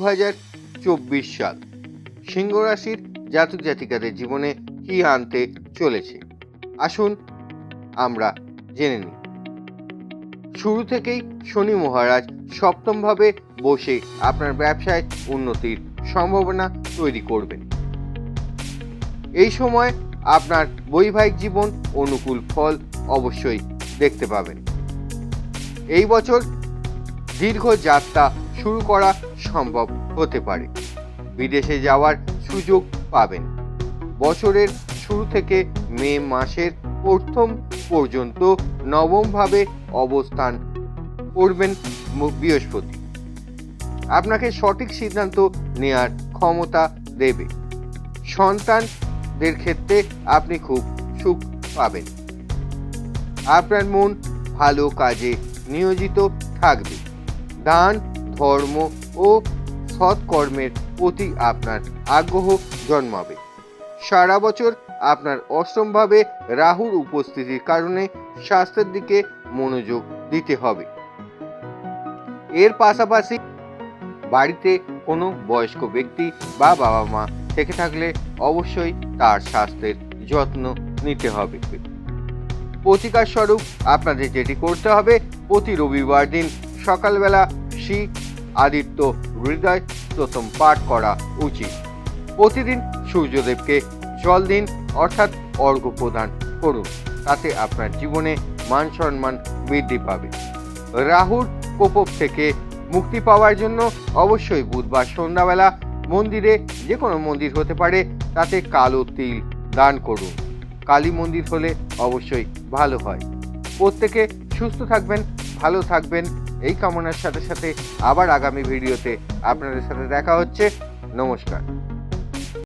সাল। সিংহ রাশির জাতক জাতিকাদের জীবনে কি আনতে চলেছে? আসুন আমরা জেনে নিই। শুরু থেকেই শনি মহারাজ সপ্তমভাবে বসে আপনার ব্যবসায় উন্নতির সম্ভাবনা তৈরি করবেন। এই সময় আপনার বৈবাহিক জীবন অনুকূল ফল অবশ্যই দেখতে পাবেন। এই বছর দীর্ঘ যাত্রা শুরু করা সম্ভব হতে পারে। বিদেশে যাওয়ার সুযোগ পাবেন। বছরের শুরু থেকে মে মাসের প্রথম পর্যন্ত নবমভাবে অবস্থান করবেন বৃহস্পতি। আপনাকে সঠিক সিদ্ধান্ত নেয়ার ক্ষমতা দেবে। সন্তানদের ক্ষেত্রে আপনি খুব সুখ পাবেন। আপনার মন ভালো কাজে নিয়োজিত থাকবে। দান ধর্ম ও সৎকর্মের প্রতি আপনার আগ্রহ জন্মাবে। সারা বছর আপনার অষ্টমভাবে রাহুর উপস্থিতির কারণে স্বাস্থ্যের দিকে মনোযোগ দিতে হবে। এর পাশাপাশি বাড়িতে কোনো বয়স্ক ব্যক্তি বা বাবা মা থেকে থাকলে অবশ্যই তার স্বাস্থ্যের যত্ন নিতে হবে। প্রতিকার স্বরূপ আপনাদের যেটি করতে হবে, প্রতি রবিবার দিন সকালবেলা শ্রী আদিত্য হৃদয় প্রথম পাঠ করা উচিত। প্রতিদিন সূর্যদেবকে জল দিন, অর্থাৎ অর্ঘ্য প্রদান করুন। তাতে আপনার জীবনে মান সম্মান বৃদ্ধি পাবে। রাহুর প্রকোপ থেকে মুক্তি পাওয়ার জন্য অবশ্যই বুধবার সন্ধ্যাবেলা মন্দিরে যে কোনো মন্দির হতে পারে, তাতে কালো তিল দান করুন। কালী মন্দির হলে অবশ্যই ভালো হয়। প্রত্যেকে সুস্থ থাকবেন, ভালো থাকবেন। এই কামনার সাথে সাথে আবার আগামী ভিডিওতে আপনাদের সাথে দেখা হচ্ছে। নমস্কার।